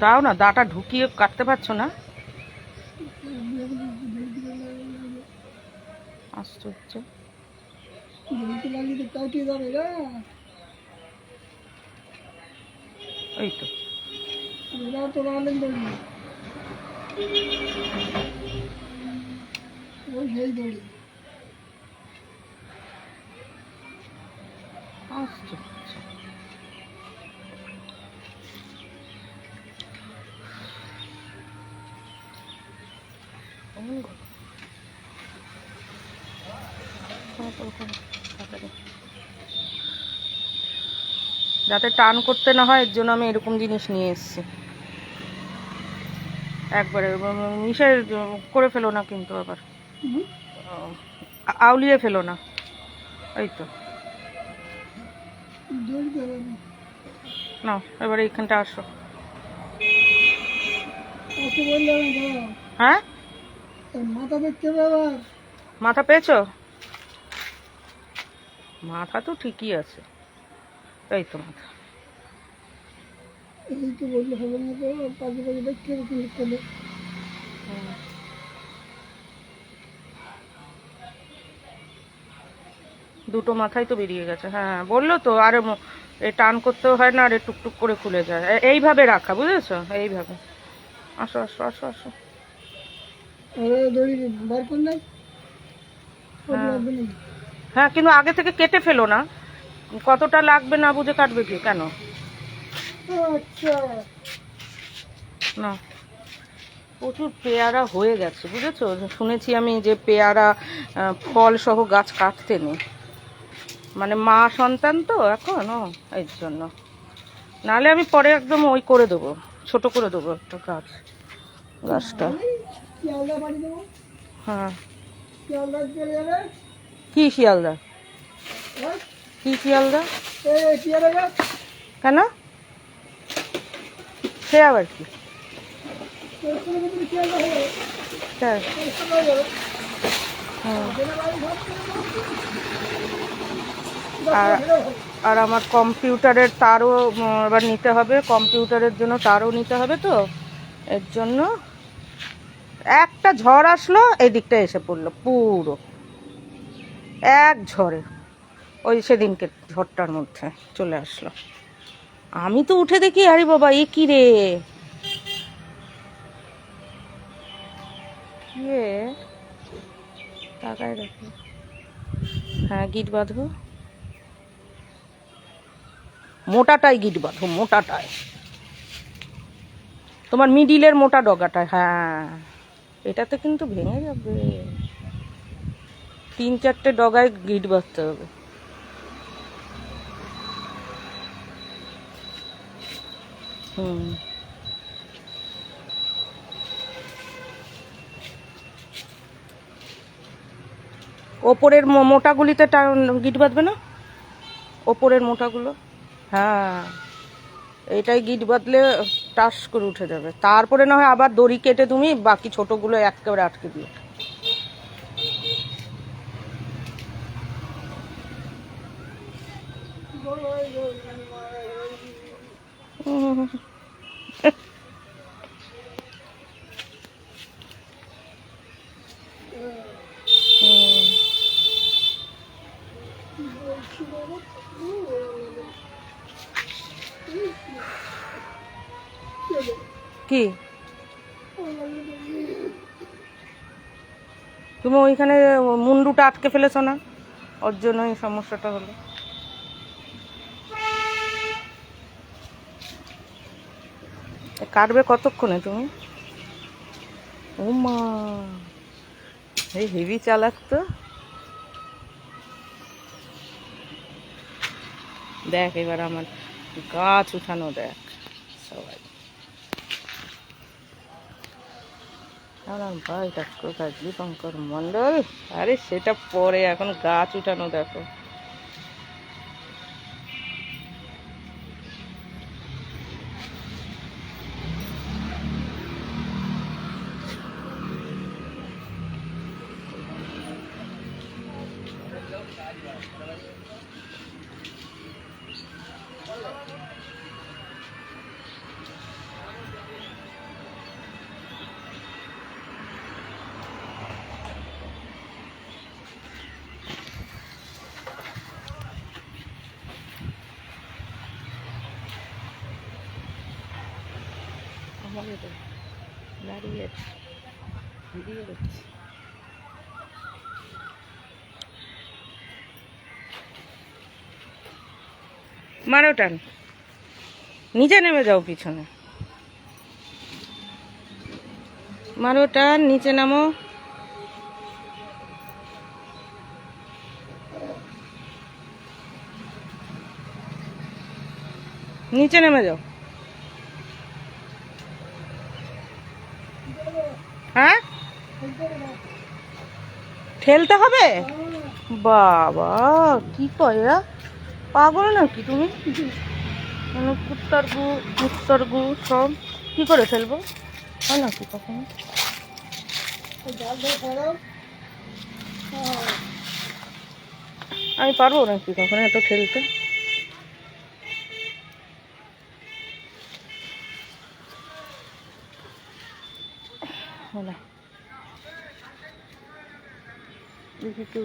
দাও না দাটা ঢুকিয়ে কাটতে পারছ না? আশ্চর্য। ঝুলতে তো। ওই সেই দড়ি যাতে টান করতে না হয় এর জন্য আমি এরকম জিনিস নিয়ে এসেছি। একবারে মিশে করে ফেলো না কিন্তু আবার। হুম? আউলিয়ে ফেলো না। এই তো। না। এবারে এইখানটা আসো। হ্যাঁ? মাথা দেখতে মাথা পেয়েছ? মাথা তো ঠিকই আছে। এই তো মাথা। এই তো বললে হবে না তো পাশে পাশে দেখতে হবে কিন্তু দুটো মাথাই তো বেরিয়ে গেছে। হ্যাঁ বলল তো আর এ টান করতেও হয় না আর টুকটুক করে খুলে যায়। এইভাবে রাখা বুঝেছ? এইভাবে। আসো আসো আসো আসো আরে দড়ি বার কর নাই ওর হ্যাঁ। হ্যাঁ কিন্তু আগে থেকে কেটে ফেলো না। কতটা লাগবে না বুঝে কাটবে কি? কেন? আচ্ছা। না। প্রচুর পেয়ারা হয়ে গেছে বুঝেছ? শুনেছি আমি যে পেয়ারা ফল সহ গাছ কাটতে নেই। মানে মা সন্তান তো এখন ও এই জন্য। নাহলে আমি পরে একদম ওই করে দেবো ছোট করে দেবো একটা গাছ গাছটা। শিয়ালদা বাড়ি দেবো? হ্যাঁ। শিয়ালদা চলে যাবে? কি শিয়ালদা? হ্যাঁ? কি শিয়ালদা? কেন? সে আবার কি? হ্যাঁ হয়ে। আর আর আমার কম্পিউটারের তারও এবার নিতে হবে। কম্পিউটারের জন্য তারও নিতে হবে তো। এর জন্য একটা ঝড় আসলো এই দিকটা এসে পড়ল পুরো। এক ঝড়ে, ওই সেদিনকে ঝড়টার মধ্যে চলে আসলো। আমি তো উঠে দেখি, আরে বাবা, এ কি রে? কে? টাকায় রাখি হ্যাঁ গিট বাঁধবো। মোটাটাই গিট বাঁধো মোটাটায় তোমার মিডিলের মোটা ডগাটায় হ্যাঁ। এটাতে কিন্তু ভেঙে যাবে। তিন চারটে ডগায় গিট বাঁধতে হবে। হুম। ওপরের মোটাগুলিতে গিট বাঁধবে না? ওপরের মোটাগুলো? হ্যাঁ। এইটাই গিট বাঁধলে টাস করে উঠে যাবে তারপরে না হয় আবার দড়ি কেটে তুমি বাকি ছোটগুলো একেবারে আটকে দিও। হুম। কি? তুমি ওইখানে মুন্ডুটা আটকে ফেলেছো না? ওর জন্য এই সমস্যাটা হলো। কাটবে কতক্ষণে তুমি? ও মা, এই হেভি চালাক তো। দেখ এবার আমার গাছ উঠানো দেখ, সবাই। ভাই ডাক্তার শঙ্কর মন্ডল আরে সেটা পরে, এখন গাছ উঠানো দেখো। করছি মারো টান। নিচে নেমে যাও পিছনে। মারো টান নিচে নামো। নিচে নেমে যাও। হ্যাঁ? ঠেলতে হবে? বাবা, কি কয় পাগল নাকি তুমি? মানে কুত্তার গু কুত্তার গু, সব। কি করে ফেলব? হয় নাকি কখনো? আমি পারব নাকি কখনো এত ঠেলতে? হলো। দেখি কেউ।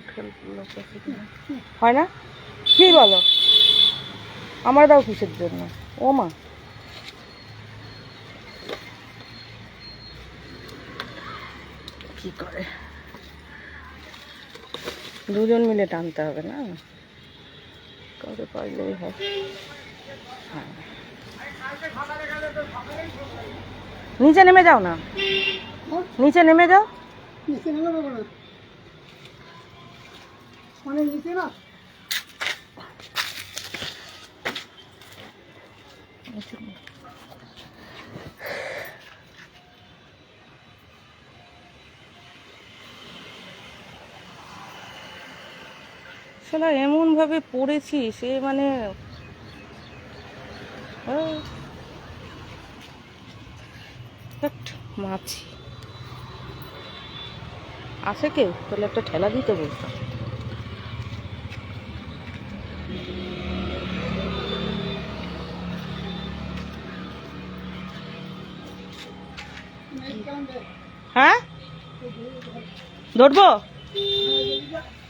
হয় না? কি বলো? আমার দাও কিসের জন্য? ও মা। কি করে? দুজন মিলে টানতে হবে না? কাউকে পারলেই হয়। হ্যাঁ। নিচে নেমে যাও না। নিচে নেমে যাও। নিচে নেমে যাব না। মানে নিচে না? শালা এমন ভাবে পড়েছি সে মানে মাছি। আছে কেউ তাহলে একটা ঠেলা দিতে বলতাম। হ্যাঁ? ধরবো?